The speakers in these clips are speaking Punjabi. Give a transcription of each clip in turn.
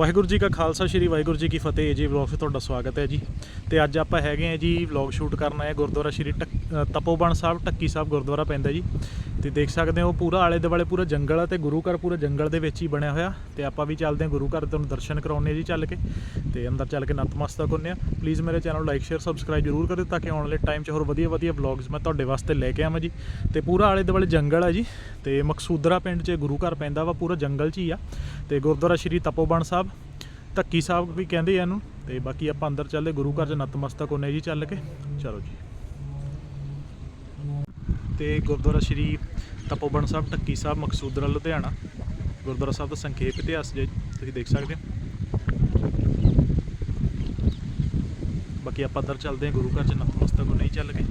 ਵਾਹਿਗੁਰੂ ਜੀ ਕਾ ਖਾਲਸਾ, ਸ਼੍ਰੀ ਵਾਹਿਗੁਰੂ ਜੀ ਕੀ ਫਤਿਹ। ਜੀ ਵਲੌਗ 'ਤੇ ਤੁਹਾਡਾ ਸਵਾਗਤ ਹੈ ਜੀ। ਤੇ ਅੱਜ ਆਪਾਂ ਹੈਗੇ ਆ ਜੀ ਵਲੌਗ ਸ਼ੂਟ ਕਰਨ ਆਏ ਗੁਰਦੁਆਰਾ ਸ਼੍ਰੀ ਟਕ- ਤਪੋਬਣ ਸਾਹਿਬ, ਟੱਕੀ ਸਾਹਿਬ ਗੁਰਦੁਆਰਾ ਪੈਂਦਾ ਜੀ। ਤੇ ਦੇਖ ਸਕਦੇ ਹੋ ਪੂਰਾ ਆਲੇ ਦੁਆਲੇ ਪੂਰਾ ਜੰਗਲ ਆ ਤੇ ਗੁਰੂ ਘਰ ਪੂਰਾ ਜੰਗਲ ਦੇ ਵਿੱਚ ਹੀ ਬਣਿਆ ਹੋਇਆ। ਤੇ ਆਪਾਂ ਵੀ ਚੱਲਦੇ ਹਾਂ ਗੁਰੂ ਘਰ, ਤੁਹਾਨੂੰ ਦਰਸ਼ਨ ਕਰਾਉਣੇ ਜੀ ਚੱਲ ਕੇ। ਤੇ ਅੰਦਰ ਚੱਲ ਕੇ ਨਤਮਸਤਕ ਹੁੰਨੇ ਆ ਪਲੀਜ਼ ਮੇਰੇ ਚੈਨਲ ਲਾਈਕ ਸ਼ੇਅਰ ਸਬਸਕ੍ਰਾਈਬ ਜਰੂਰ ਕਰਿਓ ਤਾਂ ਕਿ ਆਉਣ ਵਾਲੇ ਟਾਈਮ 'ਚ ਹੋਰ ਵਧੀਆ ਵਧੀਆ ਵਲੌਗਸ ਮੈਂ ਤੁਹਾਡੇ ਵਾਸਤੇ ਲੈ ਕੇ ਆਵਾਂ ਜੀ। ਤੇ ਪੂਰਾ ਆਲੇ ਦੁਆਲੇ ਜੰਗਲ ਆ ਜੀ। ਤੇ ਮਕਸੂਦਰਾ ਪਿੰਡ 'ਚ ਗੁਰੂ ਘਰ ਪੈਂਦਾ ਵਾ, ਪੂਰਾ ਜੰਗਲ 'ਚ ਹੀ ਆ। ਤੇ ਗੁਰਦੁਆਰਾ ਸ਼੍ਰੀ ਤਪੋਬਣ ਸਾਹਿਬ, ਧੱਕੀ ਸਾਹਿਬ ਵੀ ਕਹਿੰਦੇ ਆ ਇਹਨੂੰ। ਤੇ ਬਾਕੀ ਆਪਾਂ ਅੰਦਰ ਚੱਲਦੇ, ਗੁਰੂ ਘਰ 'ਚ ਨਤਮਸਤਕ ਹੁੰਨੇ ਜੀ ਚੱਲ ਕੇ। ਚਲੋ ਜੀ। ਤੇ ਗੁਰਦੁਆਰਾ ਸ਼੍ਰੀ ਤਪੋਬਣ ਸਾਹਿਬ ਟੱਕੀ ਸਾਹਿਬ, ਮਕਸੂਦਰਾ, ਲੁਧਿਆਣਾ। ਗੁਰਦੁਆਰਾ ਸਾਹਿਬ ਦਾ ਸੰਖੇਪ ਇਤਿਹਾਸ ਜੇ ਤੁਸੀਂ ਦੇਖ ਸਕਦੇ ਹੋ। ਬਾਕੀ ਆਪਾਂ ਅੰਦਰ ਚੱਲਦੇ ਹਾਂ, ਗੁਰੂ ਘਰ 'ਚ ਨਤਮਸਤਕ ਹੁੰਨੇ ਜੀ ਚੱਲ ਗਏ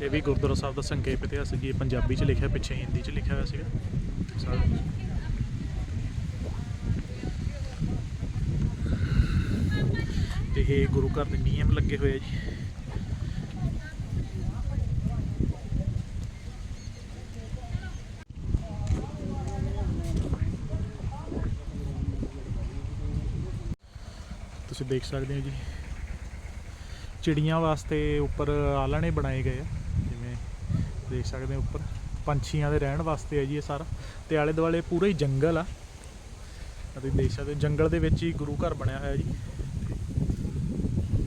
ਇਹ ਵੀ ਗੁਰਦੁਆਰਾ ਸਾਹਿਬ ਦਾ ਸੰਖੇਪ ਇਤਿਹਾਸ ਹੈ ਜੀ ਇਹ ਪੰਜਾਬੀ 'ਚ ਲਿਖਿਆ, ਪਿੱਛੇ ਹਿੰਦੀ 'ਚ ਲਿਖਿਆ ਹੋਇਆ ਸੀਗਾ। ਦੇਖ ਤੇ ਇਹ ਗੁਰੂ ਘਰ ਦੇ ਨਿਯਮ ਲੱਗੇ ਹੋਏ ਆ ਜੀ। ਤੁਸੀਂ ਦੇਖ ਸਕਦੇ ਹੋ ਜੀ। ਚਿੜੀਆਂ ਵਾਸਤੇ ਉੱਪਰ ਆਲਣੇ ਬਣਾਏ ਗਏ ਆ। ਜਿਵੇਂ ਦੇਖ ਸਕਦੇ ਹੋ ਉੱਪਰ। ਪੰਛੀਆਂ ਦੇ ਰਹਿਣ ਵਾਸਤੇ ਹੈ ਜੀ ਇਹ ਸਾਰਾ। ਤੇ ਆਲੇ ਦੁਆਲੇ ਪੂਰਾ ਹੀ ਜੰਗਲ ਆ। ਤੁਸੀਂ ਦੇਖ ਸਕਦੇ ਹੋ, ਜੰਗਲ ਦੇ ਵਿੱਚ ਹੀ ਗੁਰੂ ਘਰ ਬਣਿਆ ਹੋਇਆ ਜੀ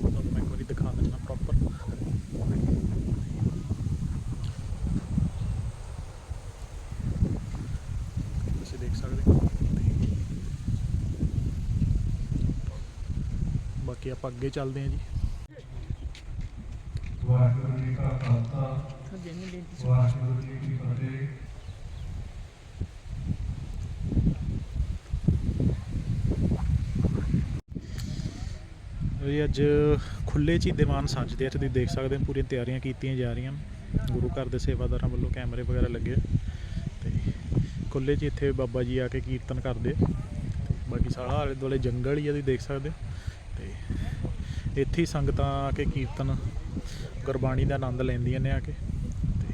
ਤੁਹਾਨੂੰ ਮੈਂ ਇੱਕ ਵਾਰੀ ਦਿਖਾ ਦਿੰਦਾ ਪ੍ਰੋਪਰ ਤੁਸੀਂ ਦੇਖ ਸਕਦੇ ਹੋ ਬਾਕੀ ਆਪਾਂ ਅੱਗੇ ਚੱਲਦੇ ਹਾਂ ਜੀ। ਵਾਹਿਗੁਰੂ ਜੀ ਕਾ ਖਾਲਸਾ ਵਾਹਿਗੁਰੂ ਜੀ ਕੀ ਫਤਿਹ ਜੀ ਅੱਜ ਖੁੱਲੇ 'ਚ ਹੀ ਦੀਵਾਨ ਸੱਜਦੇ ਆ ਤੇ ਤੁਸੀਂ ਦੇਖ ਸਕਦੇ ਹੋ, ਪੂਰੀਆਂ ਤਿਆਰੀਆਂ ਕੀਤੀਆਂ ਜਾ ਰਹੀਆਂ। ਗੁਰੂ ਘਰ ਦੇ ਸੇਵਾਦਾਰਾਂ ਵੱਲੋਂ ਕੈਮਰੇ ਵਗੈਰਾ ਲੱਗੇ ਆ। ਤੇ ਖੁੱਲੇ 'ਚ ਇੱਥੇ ਬਾਬਾ ਜੀ ਆ ਕੇ ਕੀਰਤਨ ਕਰਦੇ ਆ। ਬਾਕੀ ਸਾਰਾ ਆਲੇ ਦੁਆਲੇ ਜੰਗਲ ਹੀ ਆ, ਤੁਸੀਂ ਦੇਖ ਸਕਦੇ ਹੋ। ਇੱਥੇ ਹੀ ਸੰਗਤਾਂ ਆ ਕੇ ਕੀਰਤਨ ਗੁਰਬਾਣੀ ਦਾ ਆਨੰਦ ਲੈਂਦੀਆਂ ਨੇ ਆ ਕੇ। ਤੇ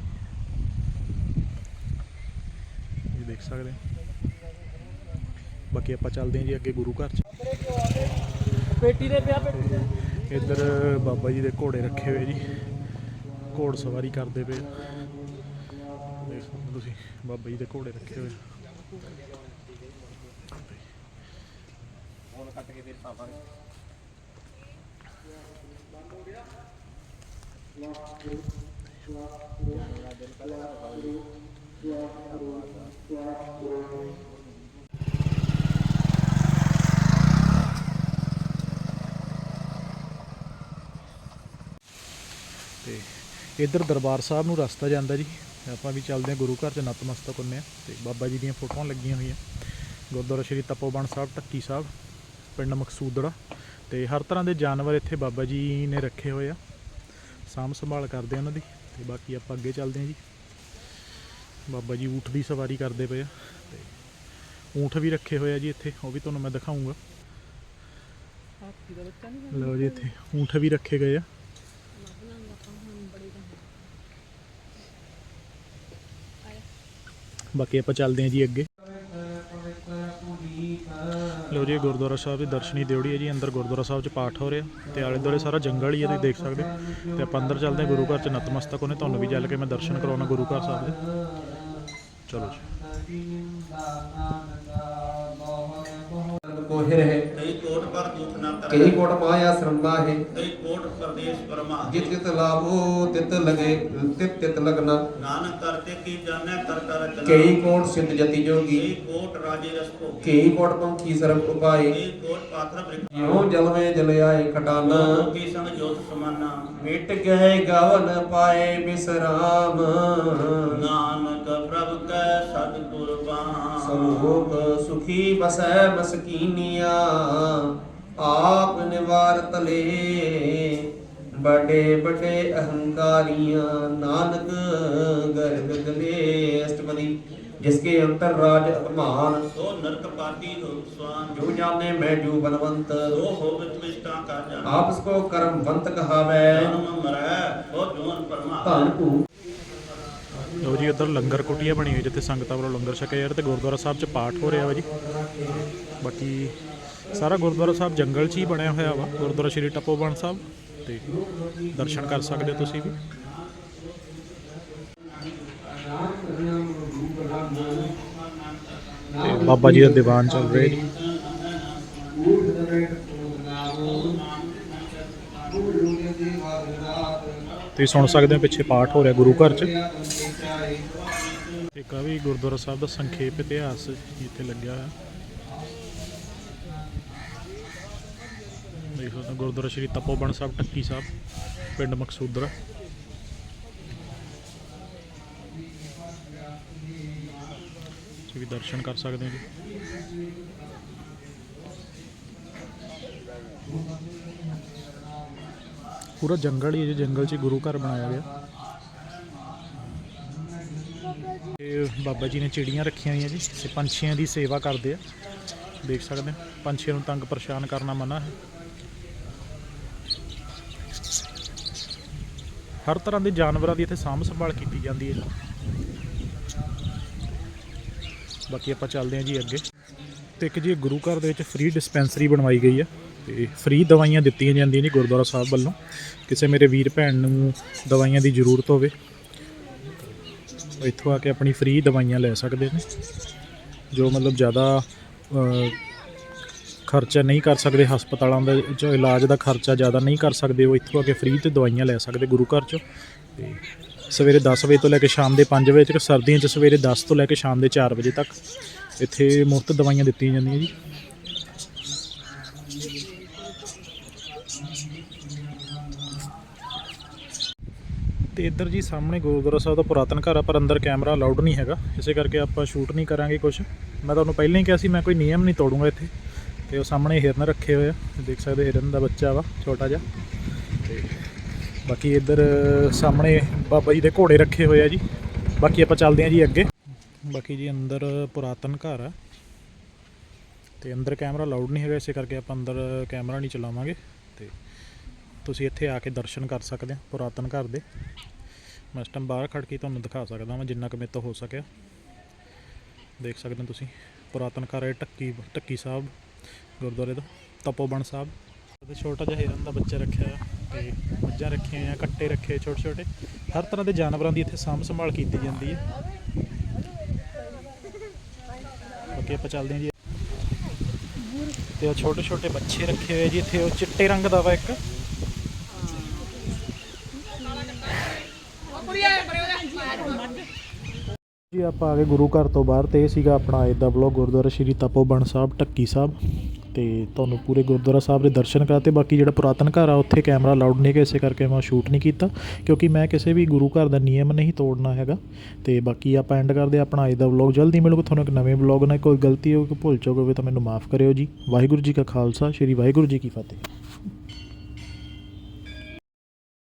ਇਹ ਦੇਖ ਸਕਦੇ ਬਾਕੀ ਆਪਾਂ ਚੱਲਦੇ ਹਾਂ ਜੀ ਅੱਗੇ ਗੁਰੂ ਘਰ 'ਚ। ਪੇਟੀ ਦੇ ਪਿਆ ਪੇਟੀ ਦੇ। ਇੱਧਰ ਬਾਬਾ ਜੀ ਦੇ ਘੋੜੇ ਰੱਖੇ ਹੋਏ ਜੀ। ਘੋੜ ਸਵਾਰੀ ਕਰਦੇ ਪਏ। ਦੇਖ ਸਕਦੇ ਹੋ ਤੁਸੀਂ ਬਾਬਾ ਜੀ ਦੇ ਘੋੜੇ ਰੱਖੇ ਹੋਏ ਫੋਨ ਕੱਟ ਕੇ ਫਿਰ ਪਾਵਾਂਗੇ। ਤੇ ਇੱਧਰ ਦਰਬਾਰ ਸਾਹਿਬ ਨੂੰ ਰਸਤਾ ਜਾਂਦਾ ਜੀ। ਆਪਾਂ ਵੀ ਚੱਲਦੇ ਹਾਂ ਗੁਰੂ ਘਰ ਚ ਨਤਮਸਤਕ ਹੁੰਨੇ ਆ ਤੇ ਬਾਬਾ ਜੀ ਦੀਆਂ ਫੋਟੋਆਂ ਲੱਗੀਆਂ ਹੋਈਆਂ। ਗੁਰਦੁਆਰਾ ਸ਼੍ਰੀ ਤਪੋਬਣ ਸਾਹਿਬ ਟੱਕੀ ਸਾਹਿਬ, ਪਿੰਡ ਮਕਸੂਦੜਾ। ਤੇ ਹਰ ਤਰ੍ਹਾਂ ਦੇ ਜਾਨਵਰ ਇੱਥੇ ਬਾਬਾ ਜੀ ਨੇ ਰੱਖੇ ਹੋਏ ਆ। ਸਾਂਭ ਸੰਭਾਲ ਕਰਦੇ ਆ ਉਹਨਾਂ ਦੀ ਤੇ ਬਾਕੀ ਆਪਾਂ ਅੱਗੇ ਚੱਲਦੇ ਹਾਂ ਜੀ। ਬਾਬਾ ਜੀ ਊਠ ਦੀ ਸਵਾਰੀ ਕਰਦੇ ਪਏ ਆ ਤੇ ਊਠ ਵੀ ਰੱਖੇ ਹੋਏ ਆ ਜੀ ਇੱਥੇ, ਉਹ ਵੀ ਤੁਹਾਨੂੰ ਮੈਂ ਦਿਖਾਉਂਗਾ ਲਓ ਜੀ ਇੱਥੇ ਊਠ ਵੀ ਰੱਖੇ ਗਏ ਆ। ਬਾਕੀ ਆਪਾਂ ਚੱਲਦੇ ਹਾਂ ਜੀ ਅੱਗੇ। ਲਓ ਜੀ ਇਹ ਗੁਰਦੁਆਰਾ ਸਾਹਿਬ ਦੀ ਦਰਸ਼ਨੀ ਦਿਉੜੀ ਹੈ ਜੀ, ਅੰਦਰ ਗੁਰਦੁਆਰਾ ਸਾਹਿਬ 'ਚ ਪਾਠ ਹੋ ਰਿਹਾ ਤੇ ਆਲੇ ਦੁਆਲੇ ਸਾਰਾ ਜੰਗਲ ਹੀ ਹੈ, ਤੁਸੀਂ ਦੇਖ ਸਕਦੇ ਹੋ। ਤੇ ਆਪਾਂ ਅੰਦਰ ਚੱਲਦੇ ਹਾਂ, ਗੁਰੂ ਘਰ 'ਚ ਨਤਮਸਤਕ ਉਹਨੇ ਤੁਹਾਨੂੰ ਵੀ ਚੱਲ ਕੇ ਮੈਂ ਦਰਸ਼ਨ ਕਰਾਉਣਾ ਗੁਰੂ ਘਰ ਸਾਹਿਬ ਦੇ। ਚਲੋ ਜੀ। ਕੋਹਿਰ ਹੈ ਕਈ ਕੋਟ ਪਰ ਦੁਖ ਨਾ ਕਈ ਕਰੇ ਕੋਟ ਮਾਇਆ ਸਰੰਬਾ ਹੈ ਕਈ ਕੋਟ ਪਰਦੇਸ ਪਰਮਾ। ਜਿਤ ਜਿਤ ਲਾਭੋ ਤਿਤ ਲਗੇ ਤਿਤ ਤਿਤ ਲਗਨਾ। ਨਾਨਕ ਕਰਤੇ ਕੀ ਜਾਣੈ ਕਰਤਾ ਰਚਨਾ ਕਈ ਕੋਟ ਸਿੱਧ ਜਤੀ ਕਈ ਜੋਗੀ ਕੋਟ ਰਾਜੇ ਰਸ ਭੋਗੀ। ਕਈ ਕੋਟ ਪੰਖੀ ਸਰਬ ਉਪਾਏ। ਕਈ ਕੋਟ ਪਾਥਰ ਬ੍ਰਿਖ। ਜਿਉ ਜਲ ਵਿੱਚ ਜਲ ਆਏ ਖਟਾਨਾ ਕੀ ਸੰਗ ਜੋਤ ਸਮਾਨਾ। ਮਿਟ ਗਏ ਗਵਨ ਪਾਏ ਬਿਸਰਾਮ। ਨਾਨਕ ਬਾਣ ਸੰਭੋਗ ਸੁਖੀ ਬਸੈ ਮਸਕੀਨੀਆਂ ਆਪ ਨਿਵਾਰਤ ਲੇ ਬੜੇ ਬੜੇ ਅਹੰਕਾਰੀਆਂ ਨਾਨਕ ਗਰਗ ਗਲੇ ਅਸ਼ਟਪਦੀ ਜਿਸਕੇ ਅੰਤਰ ਰਾਜ ਅਭਿਮਾਨ। ਸੋ ਨਰਕ ਪਾਤੀ ਹੋ ਸਵਾਨ। ਜੋ ਜਾਣੇ ਮੈਂ ਜੋ ਬਲਵੰਤ। ਸੋ ਹੋਵਿਤ ਵਿਸ਼ਟਾ ਕਾ ਜਾਣ। ਆਪਸ ਕੋ ਕਰਮਵੰਤ ਕਹਾਵੈ। ਜਨਮ ਮਰੈ ਸੋ ਜੋਨ ਪਰਮਾ। ਧਨ ਭੂ ਲਓ ਜੀ, ਉੱਧਰ ਲੰਗਰ ਕੁਟੀਆ ਬਣੀ ਹੋਈ ਜਿੱਥੇ ਸੰਗਤਾਂ ਵੱਲੋਂ ਲੰਗਰ ਛਕਿਆ ਜਾ ਰਿਹਾ ਤੇ ਗੁਰਦੁਆਰਾ ਸਾਹਿਬ 'ਚ ਪਾਠ ਹੋ ਰਿਹਾ ਵਾ ਜੀ। ਬਾਕੀ ਸਾਰਾ ਗੁਰਦੁਆਰਾ ਸਾਹਿਬ ਜੰਗਲ 'ਚ ਹੀ ਬਣਿਆ ਹੋਇਆ ਵਾ, ਗੁਰਦੁਆਰਾ ਸ਼੍ਰੀ ਟੱਪੋਬਣ ਸਾਹਿਬ, ਤੇ ਦਰਸ਼ਨ ਕਰ ਸਕਦੇ ਹੋ ਤੁਸੀਂ ਵੀ। ਤੇ ਬਾਬਾ ਜੀ ਦਾ ਦੀਵਾਨ ਚੱਲ ਰਿਹਾ ਜੀ। ਤੁਸੀਂ ਸੁਣ ਸਕਦੇ ਹੋ ਪਿੱਛੇ ਪਾਠ ਹੋ ਰਿਹਾ ਗੁਰੂ ਘਰ 'ਚ। ਇੱਕ ਵੀ ਗੁਰਦੁਆਰਾ ਸਾਹਿਬ ਦਾ ਸੰਖੇਪ ਇਤਿਹਾਸ ਇੱਥੇ ਲੱਗਿਆ ਹੋਇਆ। ਦੇਖ ਸਕਦੇ ਗੁਰਦੁਆਰਾ ਸ਼੍ਰੀ ਤਪੋਬਣ ਸਾਹਿਬ, ਟੱਕੀ ਸਾਹਿਬ, ਪਿੰਡ ਮਕਸੂਦਰਾ। ਤੁਸੀਂ ਵੀ ਦਰਸ਼ਨ ਕਰ ਸਕਦੇ ਹੋ ਜੀ। ਪੂਰਾ ਜੰਗਲ ਹੀ ਹੈ ਜੀ, ਜੰਗਲ 'ਚ ਗੁਰੂ ਘਰ ਬਣਾਇਆ ਗਿਆ। ਬਾਬਾ ਜੀ ਨੇ ਚਿੜੀਆਂ ਰੱਖੀਆਂ ਹੋਈਆਂ ਜੀ ਤੇ ਪੰਛੀਆਂ ਦੀ ਸੇਵਾ ਕਰਦੇ ਆ। ਦੇਖ ਸਕਦੇ ਹੋ, ਪੰਛੀਆਂ ਨੂੰ ਤੰਗ ਪਰੇਸ਼ਾਨ ਕਰਨਾ ਮਨਾ ਹੈ। ਹਰ ਤਰ੍ਹਾਂ ਦੇ ਜਾਨਵਰਾਂ ਦੀ ਇੱਥੇ ਸਾਂਭ ਸੰਭਾਲ ਕੀਤੀ ਜਾਂਦੀ ਹੈ। ਬਾਕੀ ਆਪਾਂ ਚੱਲਦੇ ਹਾਂ ਜੀ ਅੱਗੇ। ਤੇ ਇੱਕ ਜੀ ਗੁਰੂ ਘਰ ਦੇ ਵਿੱਚ ਫ੍ਰੀ ਡਿਸਪੈਂਸਰੀ ਬਣਵਾਈ ਗਈ ਹੈ ਤੇ ਫ੍ਰੀ ਦਵਾਈਆਂ ਦਿੱਤੀਆਂ ਜਾਂਦੀਆਂ ਨੇ ਗੁਰਦੁਆਰਾ ਸਾਹਿਬ ਵੱਲੋਂ। ਕਿਸੇ ਮੇਰੇ ਵੀਰ ਭੈਣ ਨੂੰ ਦਵਾਈਆਂ ਦੀ ਜ਼ਰੂਰਤ ਹੋਵੇ ਇੱਥੋਂ ਆ ਕੇ ਆਪਣੀ ਫ੍ਰੀ ਦਵਾਈਆਂ ਲੈ ਸਕਦੇ ਨੇ, ਜੋ ਮਤਲਬ ਜ਼ਿਆਦਾ ਖਰਚਾ ਨਹੀਂ ਕਰ ਸਕਦੇ, ਹਸਪਤਾਲਾਂ ਦਾ ਜੋ ਇਲਾਜ ਦਾ ਖਰਚਾ ਜ਼ਿਆਦਾ ਨਹੀਂ ਕਰ ਸਕਦੇ, ਉਹ ਇੱਥੋਂ ਆ ਕੇ ਫ੍ਰੀ ਤੇ ਦਵਾਈਆਂ ਲੈ ਸਕਦੇ ਗੁਰੂ ਘਰ ਚੋਂ। ਤੇ ਸਵੇਰੇ 10 ਵਜੇ ਤੋਂ ਲੈ ਕੇ ਸ਼ਾਮ ਦੇ 5 ਵਜੇ ਤੱਕ, ਸਰਦੀਆਂ 'ਚ ਸਵੇਰੇ 10 ਤੋਂ ਲੈ ਕੇ ਸ਼ਾਮ ਦੇ 4 ਵਜੇ ਤੱਕ, ਇੱਥੇ ਮੁਫਤ ਦਵਾਈਆਂ ਦਿੱਤੀਆਂ ਜਾਂਦੀਆਂ ਜੀ। ਤੇ ਇੱਧਰ ਜੀ ਸਾਹਮਣੇ ਗੁਰਦੁਆਰਾ ਸਾਹਿਬ ਦਾ ਪੁਰਾਤਨ ਘਰ ਆ, ਪਰ ਅੰਦਰ ਕੈਮਰਾ ਅਲਾਉਡ ਨਹੀਂ ਹੈਗਾ। ਇਸੇ ਕਰਕੇ ਆਪਾਂ ਸ਼ੂਟ ਨਹੀਂ ਕਰਾਂਗੇ ਕੁਝ ਮੈਂ ਤੁਹਾਨੂੰ ਪਹਿਲਾਂ ਹੀ ਕਿਹਾ ਸੀ, ਮੈਂ ਕੋਈ ਨਿਯਮ ਨਹੀਂ ਤੋੜੂੰਗਾ ਇੱਥੇ। ਤੇ ਉਹ ਸਾਹਮਣੇ ਹਿਰਨ ਰੱਖੇ ਹੋਏ ਆ। ਦੇਖ ਸਕਦੇ ਹਿਰਨ ਦਾ ਬੱਚਾ ਵਾ, ਛੋਟਾ ਜਿਹਾ। ਤੇ ਬਾਕੀ ਇੱਧਰ ਸਾਹਮਣੇ ਬਾਬਾ ਜੀ ਦੇ ਘੋੜੇ ਰੱਖੇ ਹੋਏ ਆ ਜੀ। ਬਾਕੀ ਆਪਾਂ ਚੱਲਦੇ ਹਾਂ ਜੀ ਅੱਗੇ। ਬਾਕੀ ਜੀ ਅੰਦਰ ਪੁਰਾਤਨ ਘਰ ਆ। ਤੇ ਅੰਦਰ ਕੈਮਰਾ ਅਲਾਉਡ ਨਹੀਂ ਹੈਗਾ, ਇਸੇ ਕਰਕੇ ਆਪਾਂ ਅੰਦਰ ਕੈਮਰਾ ਨਹੀਂ ਚਲਾਵਾਂਗੇ। ਤੇ ਤੁਸੀਂ ਇੱਥੇ ਆ ਕੇ ਦਰਸ਼ਨ ਕਰ ਸਕਦੇ ਹੋ, ਪੁਰਾਤਨ ਘਰ ਦੇ। ਮੈਂ ਇਸ ਟਾਈਮ ਬਾਹਰ ਖੜ ਕੇ ਤੁਹਾਨੂੰ ਦਿਖਾ ਸਕਦਾ ਮੈਂ ਜਿੰਨਾ ਕੁ ਮੇਰੇ ਤੋਂ ਹੋ ਸਕਿਆ। ਦੇਖ ਸਕਦੇ ਹੋ ਤੁਸੀਂ, ਪੁਰਾਤਨ ਘਰ ਹੈ ਟੱਕੀ ਟੱਕੀ ਸਾਹਿਬ, ਗੁਰਦੁਆਰੇ ਦਾ ਤਪੋਬਣ ਸਾਹਿਬ। ਤੇ ਛੋਟਾ ਜਿਹਾ ਹਿਰਨ ਦਾ ਬੱਚਾ ਰੱਖਿਆ ਹੋਇਆ, ਤੇ ਮੱਝਾਂ ਰੱਖੀਆਂ ਹੋਈਆਂ, ਕੱਟੇ ਰੱਖੇ ਛੋਟੇ ਛੋਟੇ। ਹਰ ਤਰ੍ਹਾਂ ਦੇ ਜਾਨਵਰਾਂ ਦੀ ਇੱਥੇ ਸਾਂਭ ਸੰਭਾਲ ਕੀਤੀ ਜਾਂਦੀ ਹੈ। ਅੱਗੇ ਆਪਾਂ ਚੱਲਦੇ ਹਾਂ ਜੀ। ਤੇ ਉਹ ਛੋਟੇ ਛੋਟੇ ਬੱਚੇ ਰੱਖੇ ਹੋਏ ਜੀ, ਇੱਥੇ ਉਹ ਚਿੱਟੇ ਰੰਗ ਦਾ ਵਾ ਇੱਕ। ਜੀ, ਆਪਾਂ ਆ ਗਏ ਗੁਰੂ ਘਰ ਤੋਂ ਬਾਹਰ ਤੇ ਇਹ ਸੀਗਾ ਆਪਣਾ ਅੱਜ ਦਾ ਵਲੌਗ ਗੁਰਦੁਆਰਾ ਸ਼੍ਰੀ ਤਪੋਬਣ ਸਾਹਿਬ ਟੱਕੀ ਸਾਹਿਬ। ਤੇ ਤੁਹਾਨੂੰ ਪੂਰੇ ਗੁਰਦੁਆਰਾ ਸਾਹਿਬ ਦੇ ਦਰਸ਼ਨ ਕਰਾਤੇ, ਬਾਕੀ ਜਿਹੜਾ ਪੁਰਾਤਨ ਘਰ ਆ, ਉੱਥੇ ਕੈਮਰਾ ਅਲਾਉਡ ਨਹੀਂ ਹੈਗਾ, ਇਸੇ ਕਰਕੇ ਮੈਂ ਸ਼ੂਟ ਨਹੀਂ ਕੀਤਾ, ਕਿਉਂਕਿ ਮੈਂ ਕਿਸੇ ਵੀ ਗੁਰੂ ਘਰ ਦਾ ਨਿਯਮ ਨਹੀਂ ਤੋੜਨਾ ਹੈਗਾ। ਤੇ ਬਾਕੀ ਆਪਾਂ ਐਂਡ ਕਰਦੇ ਹਾਂ ਆਪਣਾ ਅੱਜ ਦਾ ਵਲੌਗ ਜਲਦੀ ਮਿਲੂਗਾ ਤੁਹਾਨੂੰ ਇੱਕ ਨਵੇਂ ਵਲੌਗ ਨਾਲ। ਕੋਈ ਗਲਤੀ ਹੋਵੇ ਕੋਈ ਭੁੱਲ ਚੁੱਕ ਹੋਵੇ ਤਾਂ ਮੈਨੂੰ ਮਾਫ ਕਰਿਓ ਜੀ। ਵਾਹਿਗੁਰੂ ਜੀ ਕਾ ਖਾਲਸਾ, ਸ਼੍ਰੀ ਵਾਹਿਗੁਰੂ ਜੀ ਕੀ ਫਤਿਹ।